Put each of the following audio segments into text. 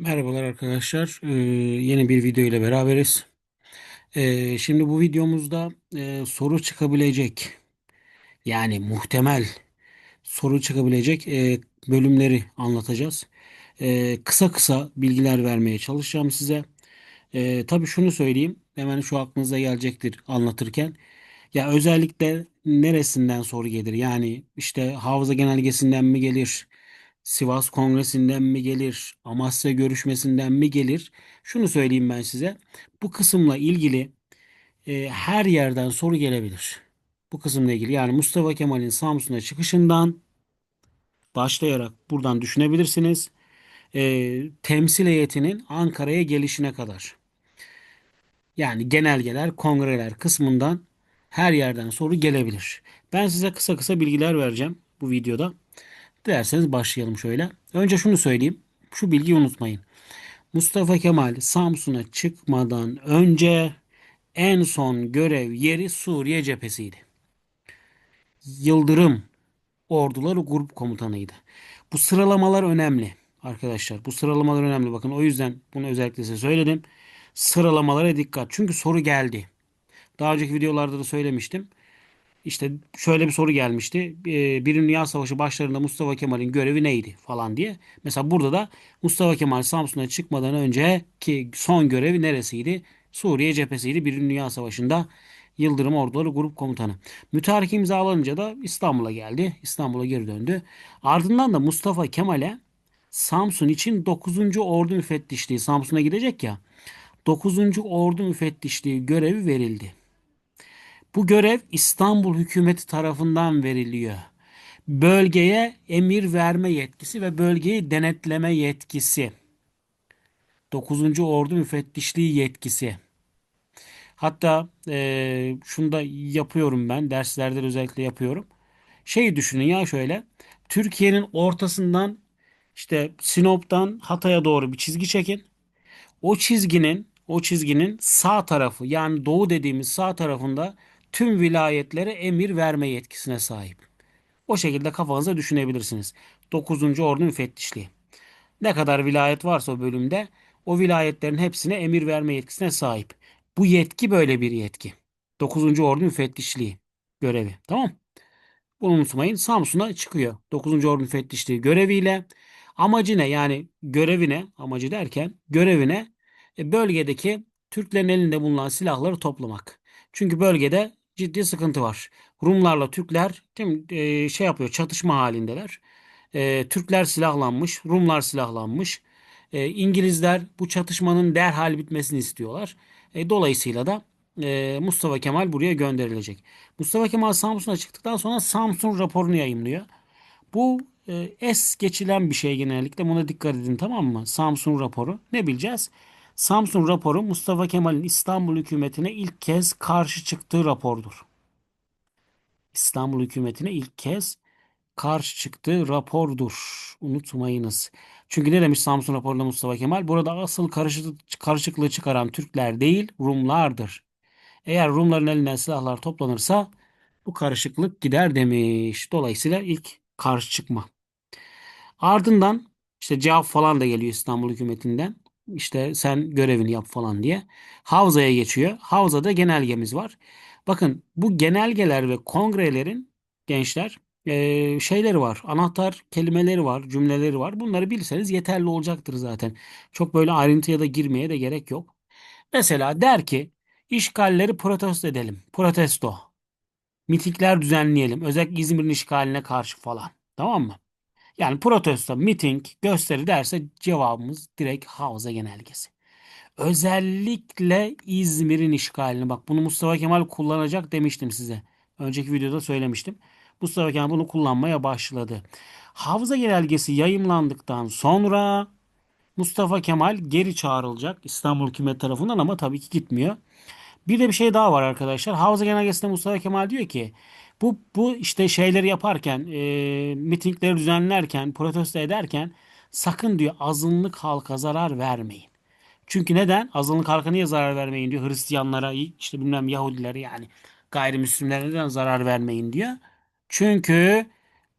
Merhabalar arkadaşlar. Ee, yeni bir video ile beraberiz. Ee, şimdi bu videomuzda e, soru çıkabilecek yani muhtemel soru çıkabilecek e, bölümleri anlatacağız. Ee, kısa kısa bilgiler vermeye çalışacağım size. Ee, tabii şunu söyleyeyim. Hemen şu aklınıza gelecektir anlatırken. Ya özellikle neresinden soru gelir? Yani işte hafıza genelgesinden mi gelir? Sivas Kongresi'nden mi gelir? Amasya görüşmesinden mi gelir? Şunu söyleyeyim ben size. Bu kısımla ilgili e, her yerden soru gelebilir. Bu kısımla ilgili yani Mustafa Kemal'in Samsun'a çıkışından başlayarak buradan düşünebilirsiniz. E, temsil heyetinin Ankara'ya gelişine kadar. Yani genelgeler, kongreler kısmından her yerden soru gelebilir. Ben size kısa kısa bilgiler vereceğim bu videoda. Dilerseniz başlayalım şöyle. Önce şunu söyleyeyim. Şu bilgiyi unutmayın. Mustafa Kemal Samsun'a çıkmadan önce en son görev yeri Suriye cephesiydi. Yıldırım Orduları Grup Komutanıydı. Bu sıralamalar önemli arkadaşlar. Bu sıralamalar önemli. Bakın o yüzden bunu özellikle size söyledim. Sıralamalara dikkat. Çünkü soru geldi. Daha önceki videolarda da söylemiştim. İşte şöyle bir soru gelmişti. Ee, Birinci Dünya Savaşı başlarında Mustafa Kemal'in görevi neydi falan diye. Mesela burada da Mustafa Kemal Samsun'a çıkmadan önceki son görevi neresiydi? Suriye cephesiydi Birinci Dünya Savaşı'nda. Yıldırım Orduları Grup Komutanı. Mütareke imzalanınca da İstanbul'a geldi. İstanbul'a geri döndü. Ardından da Mustafa Kemal'e Samsun için 9. Ordu Müfettişliği Samsun'a gidecek ya. 9. Ordu Müfettişliği görevi verildi. Bu görev İstanbul hükümeti tarafından veriliyor. Bölgeye emir verme yetkisi ve bölgeyi denetleme yetkisi. 9. Ordu Müfettişliği yetkisi. Hatta e, şunu da yapıyorum ben. Derslerde özellikle yapıyorum. Şeyi düşünün ya şöyle. Türkiye'nin ortasından işte Sinop'tan Hatay'a doğru bir çizgi çekin. O çizginin o çizginin sağ tarafı yani doğu dediğimiz sağ tarafında tüm vilayetlere emir verme yetkisine sahip. O şekilde kafanıza düşünebilirsiniz. 9. Ordu Müfettişliği. Ne kadar vilayet varsa o bölümde o vilayetlerin hepsine emir verme yetkisine sahip. Bu yetki böyle bir yetki. 9. Ordu Müfettişliği görevi. Tamam. Bunu unutmayın. Samsun'a çıkıyor. 9. Ordu Müfettişliği göreviyle. Amacı ne? Yani görevine, amacı derken görevine e, bölgedeki Türklerin elinde bulunan silahları toplamak. Çünkü bölgede ciddi sıkıntı var. Rumlarla Türkler değil e, şey yapıyor, çatışma halindeler. E, Türkler silahlanmış, Rumlar silahlanmış. E, İngilizler bu çatışmanın derhal bitmesini istiyorlar. E, dolayısıyla da e, Mustafa Kemal buraya gönderilecek. Mustafa Kemal Samsun'a çıktıktan sonra Samsun raporunu yayımlıyor. Bu e, es geçilen bir şey genellikle. Buna dikkat edin tamam mı? Samsun raporu. Ne bileceğiz? Samsun raporu Mustafa Kemal'in İstanbul hükümetine ilk kez karşı çıktığı rapordur. İstanbul hükümetine ilk kez karşı çıktığı rapordur. Unutmayınız. Çünkü ne demiş Samsun raporunda Mustafa Kemal? Burada asıl karışık, karışıklığı çıkaran Türkler değil Rumlardır. Eğer Rumların elinden silahlar toplanırsa bu karışıklık gider demiş. Dolayısıyla ilk karşı çıkma. Ardından işte cevap falan da geliyor İstanbul hükümetinden. İşte sen görevini yap falan diye. Havza'ya geçiyor. Havza'da genelgemiz var. Bakın bu genelgeler ve kongrelerin gençler e, şeyleri var. Anahtar kelimeleri var, cümleleri var. Bunları bilseniz yeterli olacaktır zaten. Çok böyle ayrıntıya da girmeye de gerek yok. Mesela der ki işgalleri protesto edelim. Protesto. Mitingler düzenleyelim. Özellikle İzmir'in işgaline karşı falan. Tamam mı? Yani protesto, miting, gösteri derse cevabımız direkt Havza Genelgesi. Özellikle İzmir'in işgalini bak bunu Mustafa Kemal kullanacak demiştim size. Önceki videoda söylemiştim. Mustafa Kemal bunu kullanmaya başladı. Havza Genelgesi yayımlandıktan sonra Mustafa Kemal geri çağrılacak İstanbul hükümet tarafından ama tabii ki gitmiyor. Bir de bir şey daha var arkadaşlar. Havza Genelgesi'nde Mustafa Kemal diyor ki bu, bu işte şeyleri yaparken, e, mitingleri düzenlerken, protesto ederken sakın diyor azınlık halka zarar vermeyin. Çünkü neden? Azınlık halka niye zarar vermeyin diyor. Hristiyanlara, işte bilmem Yahudilere yani gayrimüslimlere neden zarar vermeyin diyor. Çünkü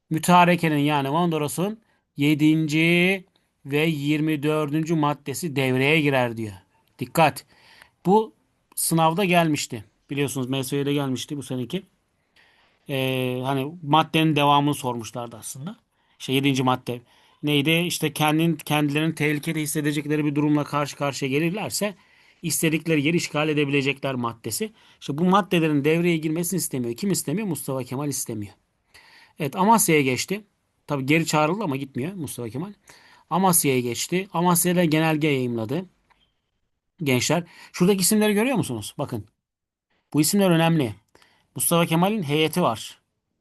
mütarekenin yani Mondros'un 7. ve 24. maddesi devreye girer diyor. Dikkat. Bu sınavda gelmişti. Biliyorsunuz MSÜ'de gelmişti bu seneki. Ee, hani maddenin devamını sormuşlardı aslında. İşte 7. madde neydi? İşte kendin, kendilerini tehlikede hissedecekleri bir durumla karşı karşıya gelirlerse istedikleri yeri işgal edebilecekler maddesi. İşte bu maddelerin devreye girmesini istemiyor. Kim istemiyor? Mustafa Kemal istemiyor. Evet Amasya'ya geçti. Tabi geri çağrıldı ama gitmiyor Mustafa Kemal. Amasya'ya geçti. Amasya'da genelge yayımladı. Gençler. Şuradaki isimleri görüyor musunuz? Bakın. Bu isimler önemli. Mustafa Kemal'in heyeti var.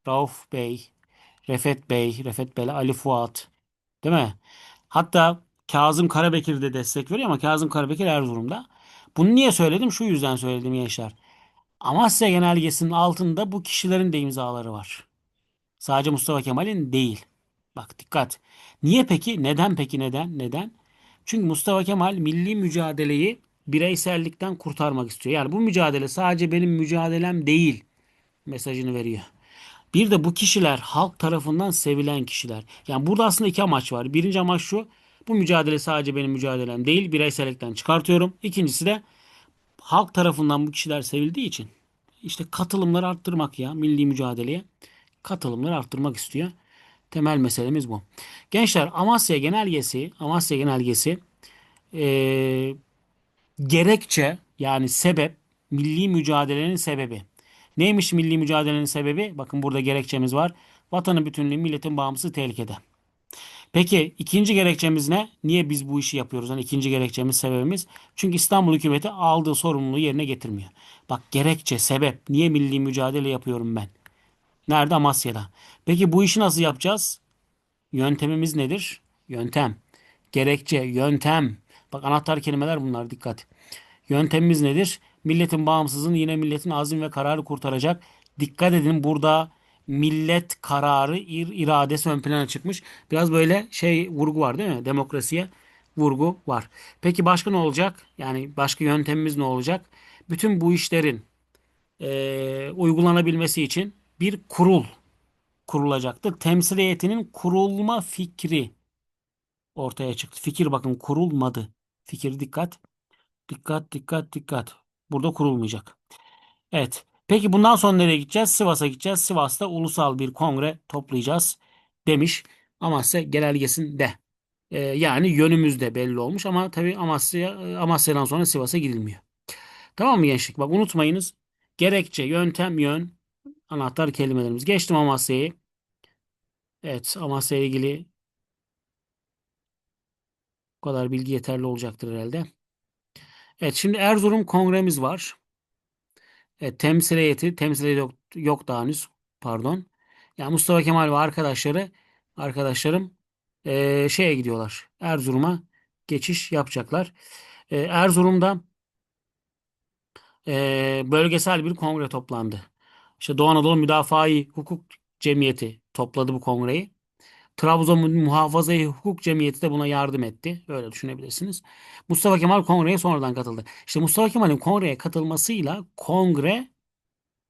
Rauf Bey, Refet Bey, Refet Bey, Ali Fuat. Değil mi? Hatta Kazım Karabekir de destek veriyor ama Kazım Karabekir Erzurum'da. Bunu niye söyledim? Şu yüzden söyledim gençler. Amasya Genelgesi'nin altında bu kişilerin de imzaları var. Sadece Mustafa Kemal'in değil. Bak dikkat. Niye peki? Neden peki? Neden? Neden? Çünkü Mustafa Kemal milli mücadeleyi bireysellikten kurtarmak istiyor. Yani bu mücadele sadece benim mücadelem değil mesajını veriyor. Bir de bu kişiler halk tarafından sevilen kişiler. Yani burada aslında iki amaç var. Birinci amaç şu. Bu mücadele sadece benim mücadelem değil. Bireysellikten çıkartıyorum. İkincisi de halk tarafından bu kişiler sevildiği için işte katılımları arttırmak ya milli mücadeleye katılımları arttırmak istiyor. Temel meselemiz bu. Gençler Amasya Genelgesi Amasya Genelgesi eee, gerekçe yani sebep milli mücadelenin sebebi. Neymiş milli mücadelenin sebebi? Bakın burada gerekçemiz var. Vatanın bütünlüğü, milletin bağımsızlığı tehlikede. Peki ikinci gerekçemiz ne? Niye biz bu işi yapıyoruz? Hani ikinci gerekçemiz, sebebimiz. Çünkü İstanbul hükümeti aldığı sorumluluğu yerine getirmiyor. Bak gerekçe, sebep. Niye milli mücadele yapıyorum ben? Nerede? Amasya'da. Peki bu işi nasıl yapacağız? Yöntemimiz nedir? Yöntem. Gerekçe, yöntem. Bak anahtar kelimeler bunlar dikkat. Yöntemimiz nedir? Milletin bağımsızlığını yine milletin azim ve kararı kurtaracak. Dikkat edin burada millet kararı, ir, iradesi ön plana çıkmış. Biraz böyle şey vurgu var değil mi? Demokrasiye vurgu var. Peki başka ne olacak? Yani başka yöntemimiz ne olacak? Bütün bu işlerin eee, uygulanabilmesi için bir kurul kurulacaktır. Temsil heyetinin kurulma fikri ortaya çıktı. Fikir bakın kurulmadı. Fikir dikkat. Dikkat dikkat dikkat. Burada kurulmayacak. Evet. Peki bundan sonra nereye gideceğiz? Sivas'a gideceğiz. Sivas'ta ulusal bir kongre toplayacağız demiş Amasya Genelgesi'nde. Ee, yani yönümüz de belli olmuş ama tabii Amasya, Amasya'dan sonra Sivas'a gidilmiyor. Tamam mı gençlik? Bak unutmayınız. Gerekçe, yöntem, yön anahtar kelimelerimiz. Geçtim Amasya'yı. Evet Amasya ile ilgili bu kadar bilgi yeterli olacaktır herhalde. Evet şimdi Erzurum kongremiz var. Evet, temsil heyeti, temsil heyeti yok, yok daha henüz. Pardon. Yani Mustafa Kemal ve arkadaşları arkadaşlarım eee, şeye gidiyorlar. Erzurum'a geçiş yapacaklar. Eee, Erzurum'da eee, bölgesel bir kongre toplandı. İşte Doğu Anadolu Müdafaa-i Hukuk Cemiyeti topladı bu kongreyi. Trabzon Muhafaza-i Hukuk Cemiyeti de buna yardım etti. Öyle düşünebilirsiniz. Mustafa Kemal kongreye sonradan katıldı. İşte Mustafa Kemal'in kongreye katılmasıyla kongre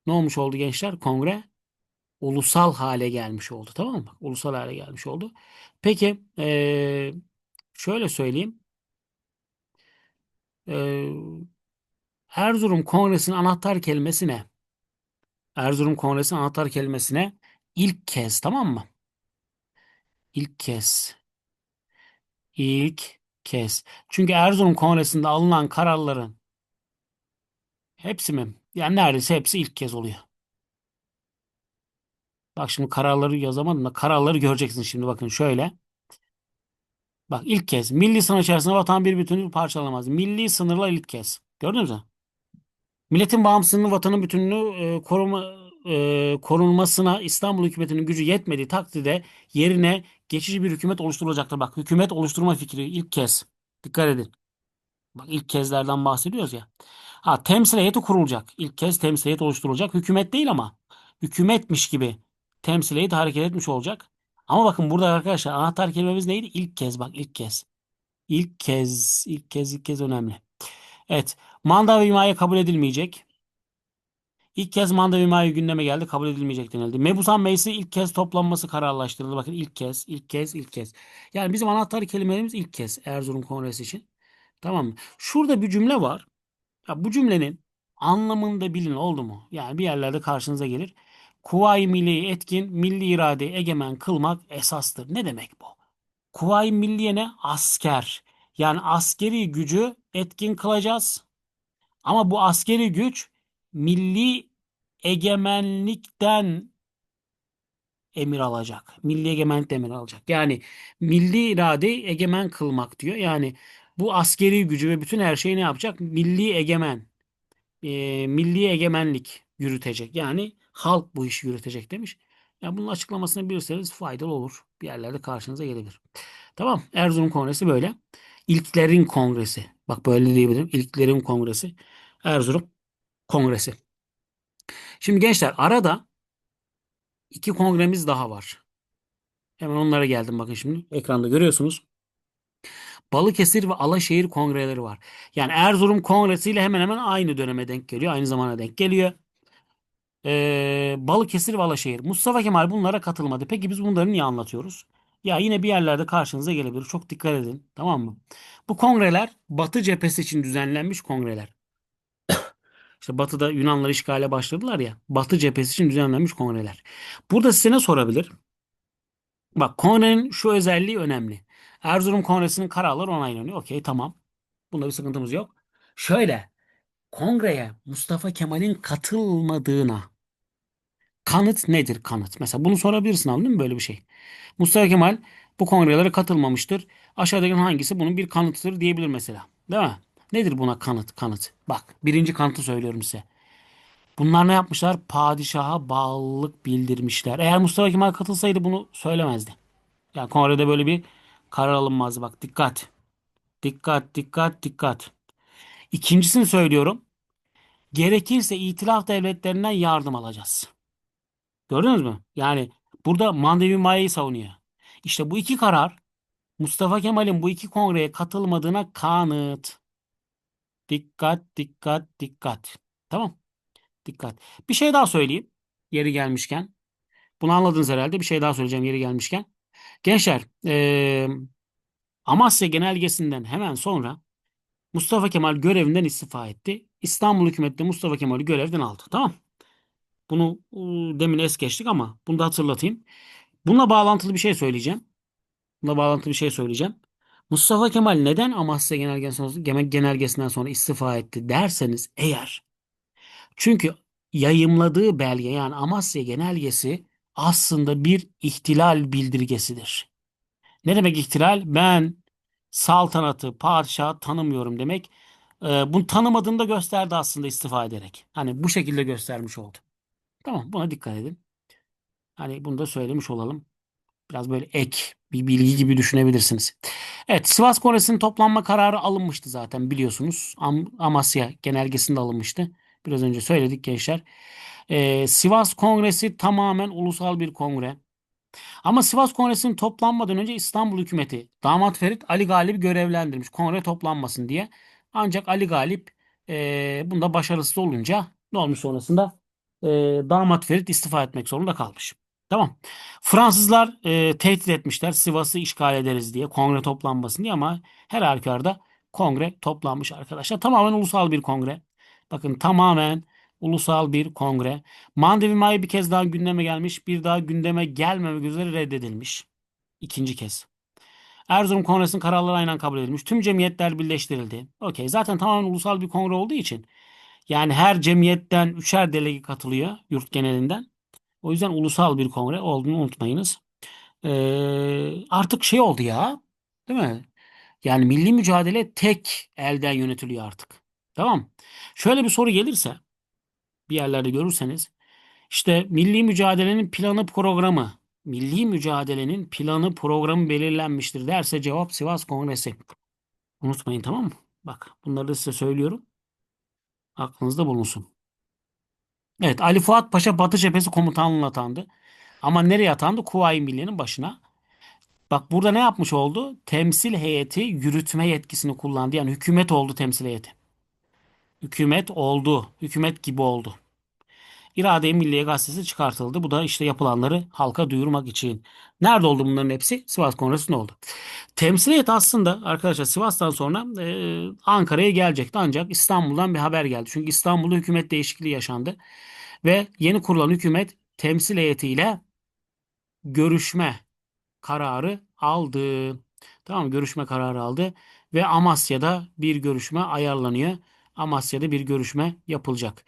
ne olmuş oldu gençler? Kongre ulusal hale gelmiş oldu. Tamam mı? Ulusal hale gelmiş oldu. Peki eee, şöyle söyleyeyim. Eee, Erzurum Kongresi'nin anahtar kelimesi ne? Erzurum Kongresi'nin anahtar kelimesine ilk kez tamam mı? İlk kez. İlk kez. Çünkü Erzurum Kongresi'nde alınan kararların hepsi mi? Yani neredeyse hepsi ilk kez oluyor. Bak şimdi kararları yazamadım da kararları göreceksin şimdi bakın şöyle. Bak ilk kez milli sınır içerisinde vatan bir bütünlüğü parçalanamaz. Milli sınırlar ilk kez. Gördünüz mü? Milletin bağımsızlığını, vatanın bütünlüğü e, koruma, korunmasına İstanbul hükümetinin gücü yetmediği takdirde yerine geçici bir hükümet oluşturulacaktır. Bak hükümet oluşturma fikri ilk kez. Dikkat edin. Bak ilk kezlerden bahsediyoruz ya. Ha temsil heyeti kurulacak. İlk kez temsil heyeti oluşturulacak. Hükümet değil ama hükümetmiş gibi temsil heyeti hareket etmiş olacak. Ama bakın burada arkadaşlar anahtar kelimemiz neydi? İlk kez bak ilk kez. İlk kez, ilk kez, ilk kez önemli. Evet. Manda ve himaye kabul edilmeyecek. İlk kez manda himaye gündeme geldi. Kabul edilmeyecek denildi. Mebusan Meclisi ilk kez toplanması kararlaştırıldı. Bakın ilk kez, ilk kez, ilk kez. Yani bizim anahtar kelimelerimiz ilk kez Erzurum Kongresi için. Tamam mı? Şurada bir cümle var. Ya bu cümlenin anlamında bilin oldu mu? Yani bir yerlerde karşınıza gelir. Kuvayi Milliye'yi etkin, milli iradeyi egemen kılmak esastır. Ne demek bu? Kuvayi Milliye ne? Asker. Yani askeri gücü etkin kılacağız. Ama bu askeri güç milli egemenlikten emir alacak. Milli egemenlikten emir alacak. Yani milli iradeyi egemen kılmak diyor. Yani bu askeri gücü ve bütün her şeyi ne yapacak? Milli egemen, e, milli egemenlik yürütecek. Yani halk bu işi yürütecek demiş. Ya bunun açıklamasını bilirseniz faydalı olur. Bir yerlerde karşınıza gelebilir. Tamam. Erzurum Kongresi böyle. İlklerin Kongresi. Bak böyle diyebilirim. İlklerin Kongresi. Erzurum Kongresi. Şimdi gençler arada iki kongremiz daha var. Hemen onlara geldim bakın şimdi. Ekranda görüyorsunuz. Balıkesir ve Alaşehir kongreleri var. Yani Erzurum Kongresi ile hemen hemen aynı döneme denk geliyor. Aynı zamana denk geliyor. Ee, Balıkesir ve Alaşehir. Mustafa Kemal bunlara katılmadı. Peki biz bunları niye anlatıyoruz? Ya yine bir yerlerde karşınıza gelebilir. Çok dikkat edin. Tamam mı? Bu kongreler Batı cephesi için düzenlenmiş kongreler. İşte Batı'da Yunanlar işgale başladılar ya. Batı cephesi için düzenlenmiş kongreler. Burada size ne sorabilir? Bak kongrenin şu özelliği önemli. Erzurum Kongresi'nin kararları onaylanıyor. Okey tamam. Bunda bir sıkıntımız yok. Şöyle kongreye Mustafa Kemal'in katılmadığına kanıt nedir kanıt? Mesela bunu sorabilirsin anladın mı böyle bir şey? Mustafa Kemal bu kongrelere katılmamıştır. Aşağıdaki hangisi bunun bir kanıtıdır diyebilir mesela. Değil mi? Nedir buna kanıt kanıt? Bak birinci kanıtı söylüyorum size. Bunlar ne yapmışlar? Padişaha bağlılık bildirmişler. Eğer Mustafa Kemal katılsaydı bunu söylemezdi. Yani kongrede böyle bir karar alınmazdı. Bak dikkat. Dikkat, dikkat, dikkat. İkincisini söylüyorum. Gerekirse itilaf devletlerinden yardım alacağız. Gördünüz mü? Yani burada Mandevi Maye'yi savunuyor. İşte bu iki karar Mustafa Kemal'in bu iki kongreye katılmadığına kanıt. Dikkat, dikkat, dikkat. Tamam. Dikkat. Bir şey daha söyleyeyim. Yeri gelmişken. Bunu anladınız herhalde. Bir şey daha söyleyeceğim yeri gelmişken. Gençler, eee, Amasya Genelgesi'nden hemen sonra Mustafa Kemal görevinden istifa etti. İstanbul hükümeti de Mustafa Kemal'i görevden aldı. Tamam. Bunu demin es geçtik ama bunu da hatırlatayım. Bununla bağlantılı bir şey söyleyeceğim. Bununla bağlantılı bir şey söyleyeceğim. Mustafa Kemal neden Amasya Genelgesi'nden Genelgesi'nden sonra istifa etti derseniz eğer çünkü yayımladığı belge yani Amasya Genelgesi aslında bir ihtilal bildirgesidir. Ne demek ihtilal? Ben saltanatı, padişahı tanımıyorum demek. Ee, bunu tanımadığını da gösterdi aslında istifa ederek. Hani bu şekilde göstermiş oldu. Tamam buna dikkat edin. Hani bunu da söylemiş olalım. Biraz böyle ek bir bilgi gibi düşünebilirsiniz. Evet Sivas Kongresi'nin toplanma kararı alınmıştı zaten biliyorsunuz. Am Amasya genelgesinde alınmıştı. Biraz önce söyledik gençler. Ee, Sivas Kongresi tamamen ulusal bir kongre. Ama Sivas Kongresi'nin toplanmadan önce İstanbul hükümeti Damat Ferit Ali Galip'i görevlendirmiş kongre toplanmasın diye. Ancak Ali Galip e, bunda başarısız olunca ne olmuş sonrasında e, Damat Ferit istifa etmek zorunda kalmış. Tamam. Fransızlar e, tehdit etmişler Sivas'ı işgal ederiz diye kongre toplanmasın diye ama her halükarda kongre toplanmış arkadaşlar. Tamamen ulusal bir kongre. Bakın tamamen ulusal bir kongre. Mandevi May bir kez daha gündeme gelmiş. Bir daha gündeme gelmemek üzere reddedilmiş. İkinci kez. Erzurum Kongresi'nin kararları aynen kabul edilmiş. Tüm cemiyetler birleştirildi. Okey. Zaten tamamen ulusal bir kongre olduğu için yani her cemiyetten üçer delege katılıyor yurt genelinden. O yüzden ulusal bir kongre olduğunu unutmayınız. Ee, artık şey oldu ya. Değil mi? Yani milli mücadele tek elden yönetiliyor artık. Tamam. Şöyle bir soru gelirse bir yerlerde görürseniz işte milli mücadelenin planı programı milli mücadelenin planı programı belirlenmiştir derse cevap Sivas Kongresi. Unutmayın tamam mı? Bak bunları da size söylüyorum. Aklınızda bulunsun. Evet Ali Fuat Paşa Batı Cephesi komutanlığına atandı. Ama nereye atandı? Kuvayi Milliye'nin başına. Bak burada ne yapmış oldu? Temsil heyeti yürütme yetkisini kullandı. Yani hükümet oldu temsil heyeti. Hükümet oldu. Hükümet gibi oldu. İrade-i Milliye gazetesi çıkartıldı. Bu da işte yapılanları halka duyurmak için. Nerede oldu bunların hepsi? Sivas Kongresi'nde oldu. Temsiliyet aslında arkadaşlar Sivas'tan sonra e, Ankara'ya gelecekti ancak İstanbul'dan bir haber geldi. Çünkü İstanbul'da hükümet değişikliği yaşandı. Ve yeni kurulan hükümet temsil heyetiyle görüşme kararı aldı. Tamam? Görüşme kararı aldı ve Amasya'da bir görüşme ayarlanıyor. Amasya'da bir görüşme yapılacak.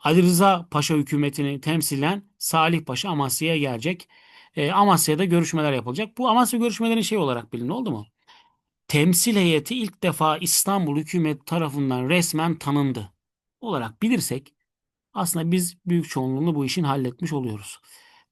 Ali Rıza Paşa hükümetini temsilen Salih Paşa Amasya'ya gelecek. E, Amasya'da görüşmeler yapılacak. Bu Amasya görüşmelerin şey olarak bilin oldu mu? Temsil heyeti ilk defa İstanbul hükümet tarafından resmen tanındı olarak bilirsek aslında biz büyük çoğunluğunu bu işin halletmiş oluyoruz.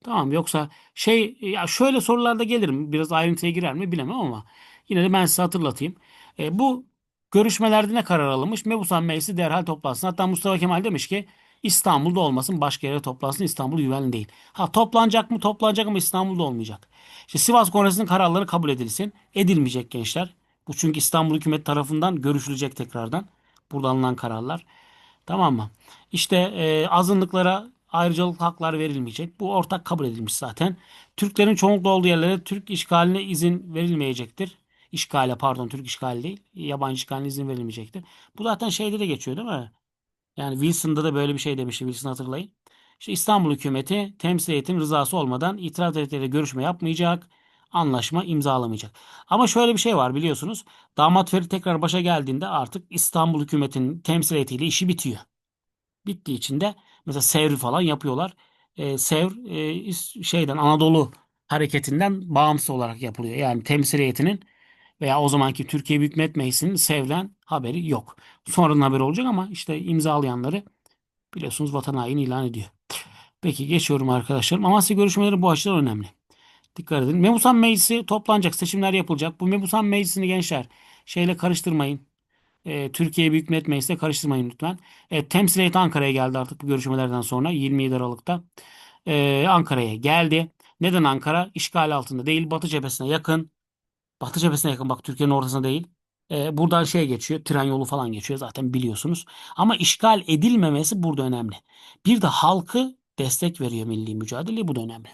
Tamam yoksa şey ya şöyle sorularda gelirim biraz ayrıntıya girer mi bilemem ama yine de ben size hatırlatayım. E, bu görüşmelerde ne karar alınmış? Mebusan Meclisi derhal toplansın. Hatta Mustafa Kemal demiş ki İstanbul'da olmasın başka yere toplansın İstanbul güvenli değil. Ha toplanacak mı toplanacak ama İstanbul'da olmayacak. İşte Sivas Kongresi'nin kararları kabul edilsin. Edilmeyecek gençler. Bu çünkü İstanbul hükümet tarafından görüşülecek tekrardan. Burada alınan kararlar. Tamam mı? İşte e, azınlıklara ayrıcalık haklar verilmeyecek. Bu ortak kabul edilmiş zaten. Türklerin çoğunlukla olduğu yerlere Türk işgaline izin verilmeyecektir. İşgale pardon Türk işgali değil. Yabancı işgaline izin verilmeyecektir. Bu zaten şeyde de geçiyor değil mi? Yani Wilson'da da böyle bir şey demişti. Wilson hatırlayın. İşte İstanbul hükümeti temsil heyetinin rızası olmadan itiraz heyetleriyle görüşme yapmayacak. Anlaşma imzalamayacak. Ama şöyle bir şey var biliyorsunuz. Damat Ferit tekrar başa geldiğinde artık İstanbul hükümetinin temsil heyetiyle işi bitiyor. Bittiği için de mesela Sevr falan yapıyorlar. E, Sevr e, şeyden Anadolu hareketinden bağımsız olarak yapılıyor. Yani temsil heyetinin veya o zamanki Türkiye Büyük Millet Meclisi'nin Sevr'den haberi yok. Sonradan haber olacak ama işte imzalayanları biliyorsunuz vatan haini ilan ediyor. Peki geçiyorum arkadaşlarım. Amasya görüşmeleri bu açıdan önemli. Dikkat edin. Mebusan Meclisi toplanacak. Seçimler yapılacak. Bu Mebusan Meclisi'ni gençler şeyle karıştırmayın. E, Türkiye Büyük Millet Meclisi'ne karıştırmayın lütfen. E, temsil heyeti Ankara'ya geldi artık bu görüşmelerden sonra 27 Aralık'ta. E, Ankara'ya geldi. Neden Ankara? İşgal altında değil. Batı cephesine yakın. Batı cephesine yakın bak Türkiye'nin ortasına değil. E, buradan şey geçiyor. Tren yolu falan geçiyor zaten biliyorsunuz. Ama işgal edilmemesi burada önemli. Bir de halkı destek veriyor milli mücadele. Bu da önemli.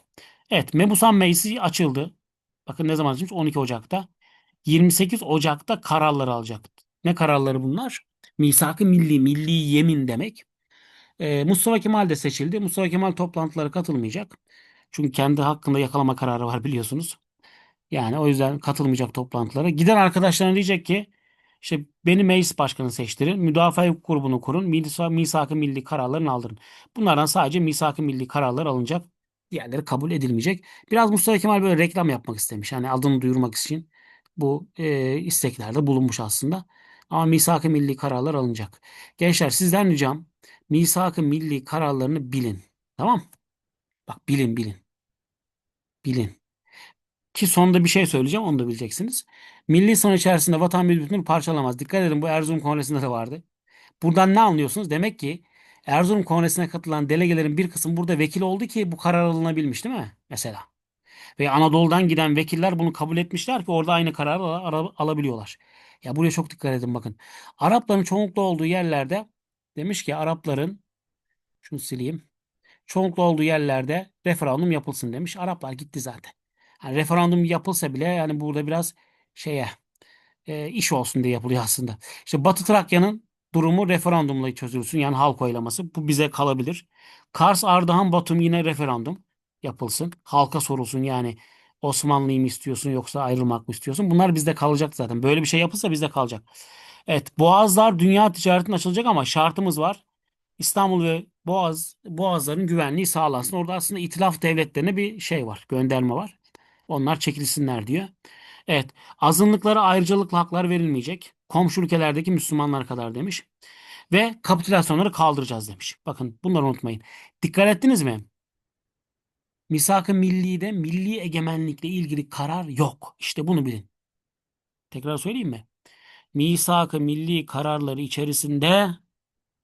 Evet Mebusan Meclisi açıldı. Bakın ne zaman açılmış? 12 Ocak'ta. 28 Ocak'ta kararları alacak. Ne kararları bunlar? Misak-ı milli, milli yemin demek. Ee, Mustafa Kemal de seçildi. Mustafa Kemal toplantılara katılmayacak. Çünkü kendi hakkında yakalama kararı var biliyorsunuz. Yani o yüzden katılmayacak toplantılara. Giden arkadaşlarına diyecek ki işte beni meclis başkanı seçtirin. Müdafaa hukuk grubunu kurun. Misak-ı milli kararlarını aldırın. Bunlardan sadece misak-ı milli kararlar alınacak. Diğerleri kabul edilmeyecek. Biraz Mustafa Kemal böyle reklam yapmak istemiş. Hani adını duyurmak için bu e, isteklerde bulunmuş aslında. Ama misak-ı milli kararlar alınacak. Gençler sizden ricam misak-ı milli kararlarını bilin. Tamam? Bak bilin bilin. Bilin. Ki sonunda bir şey söyleyeceğim onu da bileceksiniz. Milli sınır içerisinde vatan bütünlüğünü parçalamaz. Dikkat edin bu Erzurum Kongresi'nde de vardı. Buradan ne anlıyorsunuz? Demek ki Erzurum Kongresi'ne katılan delegelerin bir kısmı burada vekil oldu ki bu karar alınabilmiş değil mi? Mesela. Ve Anadolu'dan giden vekiller bunu kabul etmişler ki orada aynı kararı al- alabiliyorlar. Ya buraya çok dikkat edin bakın. Arapların çoğunlukla olduğu yerlerde demiş ki Arapların şunu sileyim. Çoğunlukla olduğu yerlerde referandum yapılsın demiş. Araplar gitti zaten. Yani referandum yapılsa bile yani burada biraz şeye e, iş olsun diye yapılıyor aslında. İşte Batı Trakya'nın durumu referandumla çözülsün. Yani halk oylaması. Bu bize kalabilir. Kars, Ardahan, Batum yine referandum yapılsın. Halka sorulsun yani Osmanlı'yı mı istiyorsun yoksa ayrılmak mı istiyorsun? Bunlar bizde kalacak zaten. Böyle bir şey yapılsa bizde kalacak. Evet, Boğazlar dünya ticaretine açılacak ama şartımız var. İstanbul ve Boğaz Boğazların güvenliği sağlansın. Orada aslında itilaf devletlerine bir şey var, gönderme var. Onlar çekilsinler diyor. Evet, azınlıklara ayrıcalıklı haklar verilmeyecek. Komşu ülkelerdeki Müslümanlar kadar demiş. Ve kapitülasyonları kaldıracağız demiş. Bakın bunları unutmayın. Dikkat ettiniz mi? Misak-ı Milli'de milli egemenlikle ilgili karar yok. İşte bunu bilin. Tekrar söyleyeyim mi? Misak-ı milli kararları içerisinde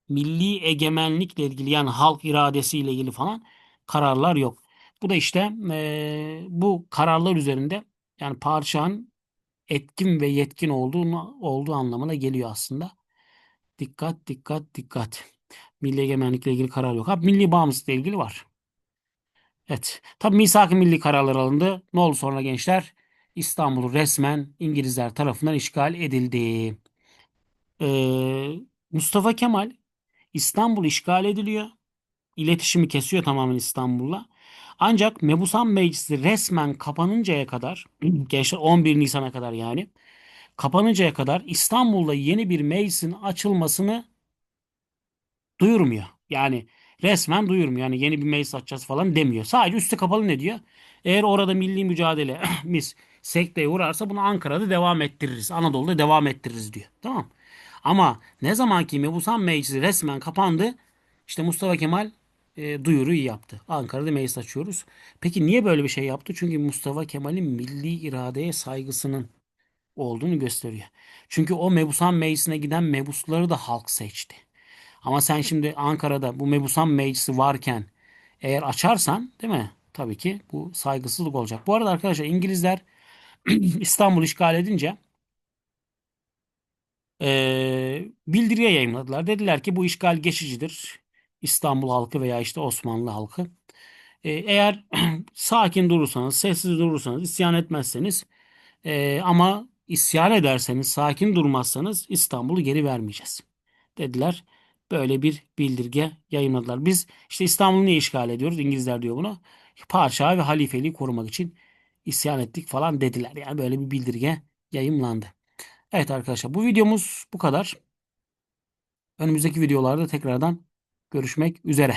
milli egemenlikle ilgili yani halk iradesiyle ilgili falan kararlar yok. Bu da işte e, bu kararlar üzerinde yani padişahın etkin ve yetkin olduğunu olduğu anlamına geliyor aslında. Dikkat dikkat dikkat. Milli egemenlikle ilgili karar yok. Ha milli bağımsızlıkla ilgili var. Evet. Tabii misak-ı milli kararlar alındı. Ne oldu sonra gençler? İstanbul resmen İngilizler tarafından işgal edildi. Ee, Mustafa Kemal İstanbul işgal ediliyor. İletişimi kesiyor tamamen İstanbul'la. Ancak Mebusan Meclisi resmen kapanıncaya kadar, gençler 11 Nisan'a kadar yani, kapanıncaya kadar İstanbul'da yeni bir meclisin açılmasını duyurmuyor. Yani resmen duyurmuyor. Yani yeni bir meclis açacağız falan demiyor. Sadece üstü kapalı ne diyor? Eğer orada milli mücadele biz sekteye uğrarsa bunu Ankara'da devam ettiririz. Anadolu'da devam ettiririz diyor. Tamam. Ama ne zaman ki Mebusan Meclisi resmen kapandı işte Mustafa Kemal e, duyuruyu yaptı. Ankara'da meclis açıyoruz. Peki niye böyle bir şey yaptı? Çünkü Mustafa Kemal'in milli iradeye saygısının olduğunu gösteriyor. Çünkü o Mebusan Meclisi'ne giden mebusları da halk seçti. Ama sen şimdi Ankara'da bu Mebusan Meclisi varken eğer açarsan değil mi? Tabii ki bu saygısızlık olacak. Bu arada arkadaşlar İngilizler İstanbul işgal edince eee bildiriye yayınladılar. Dediler ki bu işgal geçicidir. İstanbul halkı veya işte Osmanlı halkı. Eee, eğer sakin durursanız, sessiz durursanız, isyan etmezseniz eee, ama isyan ederseniz, sakin durmazsanız İstanbul'u geri vermeyeceğiz dediler. Böyle bir bildirge yayınladılar. Biz işte İstanbul'u niye işgal ediyoruz? İngilizler diyor bunu. Padişahı ve halifeliği korumak için isyan ettik falan dediler. Yani böyle bir bildirge yayımlandı. Evet arkadaşlar bu videomuz bu kadar. Önümüzdeki videolarda tekrardan görüşmek üzere.